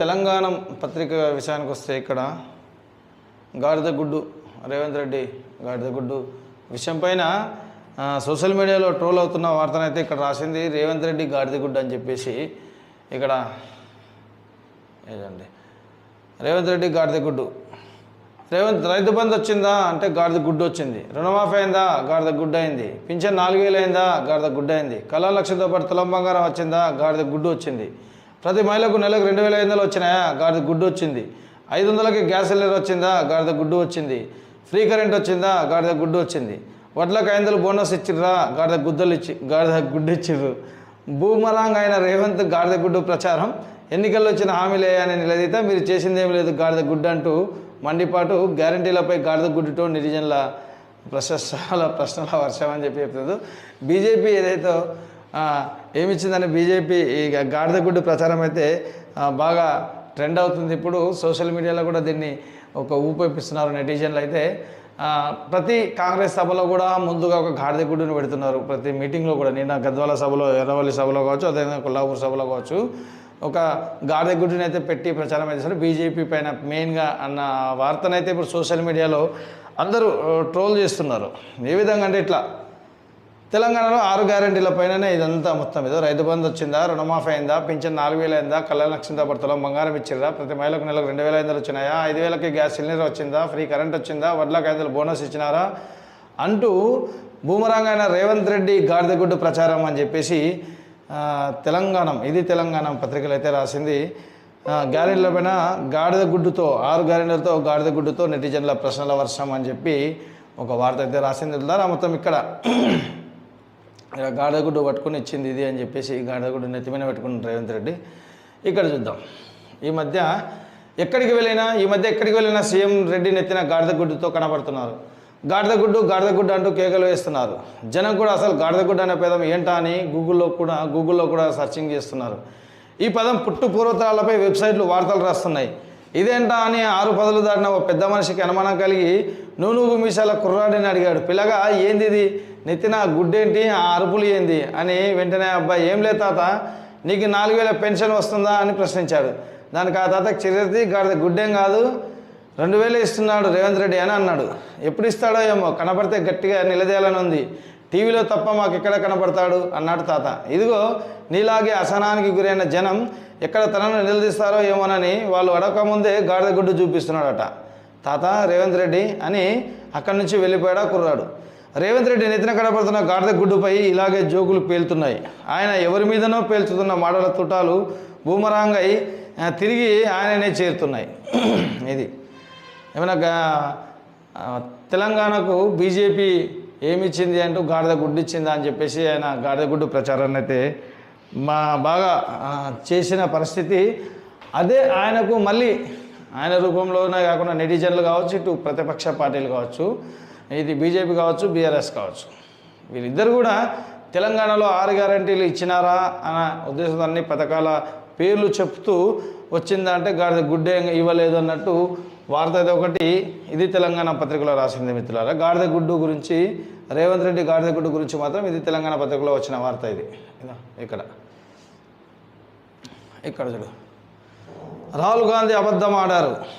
తెలంగాణ పత్రిక విషయానికి వస్తే ఇక్కడ గాడిద గుడ్డు రేవంత్ రెడ్డి గాడిద గుడ్డు విషయం పైన సోషల్ మీడియాలో ట్రోల్ అవుతున్న వార్తనైతే ఇక్కడ రాసింది రేవంత్ రెడ్డి గాడిదగుడ్డు అని చెప్పేసి ఇక్కడ ఏదండి? రేవంత్ రెడ్డి గాడిద గుడ్డు. రేవంత్ రైతు బంధు వచ్చిందా? అంటే గాడిద గుడ్డు వచ్చింది. రుణమాఫీ అయిందా? గాడిద గుడ్డు అయింది. పింఛన్ నాలుగు వేలు అయిందా? గాడిద గుడ్డు అయింది. కళా లక్షతో పాటు తులం బంగారం వచ్చిందా? గాడిద గుడ్డు వచ్చింది. ప్రతి మహిళకు నెలకు రెండు వేల ఐదు వందలు వచ్చినాయా? గాడిద గుడ్డు వచ్చింది. ఐదు వందలకి గ్యాస్ సిలిండర్ వచ్చిందా? గాడిద గుడ్డు వచ్చింది. ఫ్రీ కరెంట్ వచ్చిందా? గాడిద గుడ్డు వచ్చింది. వడ్లకు ఐదు వందలు బోనస్ ఇచ్చిర్రా? గాడిద గుద్దలు ఇచ్చి గాడిద గుడ్డు ఇచ్చిర్రు. భూమరాంగ్ అయిన రేవంత్ గాడిద గుడ్డు ప్రచారం. ఎన్నికల్లో వచ్చిన హామీలే అని నిలదీతే మీరు చేసిందేం లేదు గాడిద గుడ్డు అంటూ మండిపాటు గ్యారంటీలపై గాడిద గుడ్డుతో నిరిజనుల ప్రశంసల ప్రశ్నల వర్షం అని చెప్పి చెప్తుంది బీజేపీ ఏదైతే ఏమిచ్చిందని బీజేపీ ఈ గాడిదగుడ్డు ప్రచారం అయితే బాగా ట్రెండ్ అవుతుంది ఇప్పుడు. సోషల్ మీడియాలో కూడా దీన్ని ఒక ఊపిస్తున్నారు నెటిజన్లు అయితే. ప్రతి కాంగ్రెస్ సభలో కూడా ముందుగా ఒక గాడిద గుడ్డును పెడుతున్నారు. ప్రతి మీటింగ్లో కూడా నిన్న గద్వాల సభలో ఎర్రవల్లి సభలో కావచ్చు అదేవిధంగా కొల్లాపూర్ సభలో కావచ్చు ఒక గాడిద గుడ్డుని అయితే పెట్టి ప్రచారం చేశారు. బీజేపీ పైన మెయిన్గా అన్న వార్తనైతే ఇప్పుడు సోషల్ మీడియాలో అందరూ ట్రోల్ చేస్తున్నారు. ఏ విధంగా అంటే ఇట్లా తెలంగాణలో ఆరు గ్యారెంటీల పైననే ఇదంతా మొత్తం. ఏదో రైతు బంధు వచ్చిందా రుణమాఫీ అయిందా పింఛన్ నాలుగు వేలు అయిందా కళ్యాణ లక్ష్యంతో పడుతుందా బంగారం ఇచ్చిర్రా ప్రతి మహిళకు నెలకు రెండు వేల ఐదు వచ్చినాయా ఐదు వేలకి గ్యాస్ సిలిండర్ వచ్చిందా ఫ్రీ కరెంట్ వచ్చిందా వడ్లకు ఐదు వందలు బోనస్ ఇచ్చినారా అంటూ భూమరాంగ్ రేవంత్ రెడ్డి గాడిదగుడ్డు ప్రచారం అని చెప్పేసి తెలంగాణ ఇది తెలంగాణ పత్రికలు అయితే రాసింది. గ్యారెంటీల పైన గాడిద గుడ్డుతో ఆరు గ్యారెంటీలతో గాడిద గుడ్డుతో నెటిజన్ల ప్రశ్నల వర్షం అని చెప్పి ఒక వార్త అయితే రాసింది. ద్వారా మొత్తం ఇక్కడ ఇలా గాడిదగుడ్డు పట్టుకొని ఇచ్చింది ఇది అని చెప్పేసి గాడిదగుడ్డు నెత్తిమీద పెట్టుకున్న రేవంత్ రెడ్డి. ఇక్కడ చూద్దాం. ఈ మధ్య ఎక్కడికి వెళ్ళినా ఈ మధ్య ఎక్కడికి వెళ్ళినా సీఎం రెడ్డి నెత్తిన గాడిదగుడ్డుతో కనబడుతున్నారు. గాడిదగుడ్డు గాడిదగుడ్డు అంటూ కేకలు వేస్తున్నారు. జనం కూడా అసలు గాడిదగుడ్డు అనే పదం ఏంటా అని గూగుల్లో కూడా గూగుల్లో కూడా సెర్చింగ్ చేస్తున్నారు. ఈ పదం పుట్టు పూర్వతరాలపై వెబ్సైట్లు వార్తలు రాస్తున్నాయి. ఇదేంటా అని ఆరు పదులు దాటిన ఓ పెద్ద మనిషికి అనుమానం కలిగి నూనూగు మీసాల కుర్రాడిని అడిగాడు. పిల్లగా ఏంది ఇది నెత్తిన గుడ్డేంటి? ఆ అరుపులు ఏంది? అని వెంటనే అబ్బాయి ఏం లే తాత. నీకు నాలుగు వేల పెన్షన్ వస్తుందా? అని ప్రశ్నించాడు. దానికి ఆ తాతకి చిరతి గాడిద గుడ్డేం కాదు. రెండు వేలు ఇస్తున్నాడు రేవంత్ రెడ్డి అని అన్నాడు. ఎప్పుడు ఇస్తాడో ఏమో కనపడితే గట్టిగా నిలదేయాలని ఉంది. టీవీలో తప్ప మాకు ఎక్కడ కనపడతాడు? అన్నాడు తాత. ఇదిగో నీలాగే అసహనానికి గురైన జనం ఎక్కడ తనను నిలదీస్తారో ఏమోనని వాళ్ళు అడగకముందే గాడిద గుడ్డు చూపిస్తున్నాడట. తాత రేవంత్ రెడ్డి అని అక్కడి నుంచి వెళ్ళిపోయాడా కుర్రాడు. రేవంత్ రెడ్డి నెత్తిన కనపడుతున్న గాడిద గుడ్డుపై ఇలాగే జోకులు పేలుతున్నాయి. ఆయన ఎవరి మీదనో పేల్చుతున్న మాటల తుటాలు బూమరాంగై అయి తిరిగి ఆయననే చేరుతున్నాయి. ఇది ఏమైనా తెలంగాణకు బీజేపీ ఏమిచ్చింది అంటూ గాడిద గుడ్డు ఇచ్చిందా అని చెప్పేసి ఆయన గాడిద గుడ్డు ప్రచారాన్ని అయితే మా బాగా చేసిన పరిస్థితి. అదే ఆయనకు మళ్ళీ ఆయన రూపంలోనే కాకుండా నెటిజన్లు కావచ్చు ఇటు ప్రతిపక్ష పార్టీలు కావచ్చు ఇది బీజేపీ కావచ్చు బీఆర్ఎస్ కావచ్చు. వీళ్ళిద్దరు కూడా తెలంగాణలో ఆరు గ్యారంటీలు ఇచ్చినారా అన్న ఉద్దేశంతో అన్ని పథకాల పేర్లు చెప్తూ వచ్చిందా అంటే గాడిద గుడ్డే ఇవ్వలేదు అన్నట్టు వార్త అయితే ఒకటి. ఇది తెలంగాణ పత్రికలో రాసింది మిత్రులారా. గాడిద గుడ్డు గురించి రేవంత్ రెడ్డి గాడిద గుడ్డు గురించి మాత్రం ఇది తెలంగాణ పత్రికలో వచ్చిన వార్త ఇది. ఇక్కడ. ఇక్కడ చూడు. రాహుల్ గాంధీ అబద్ధం ఆడారు.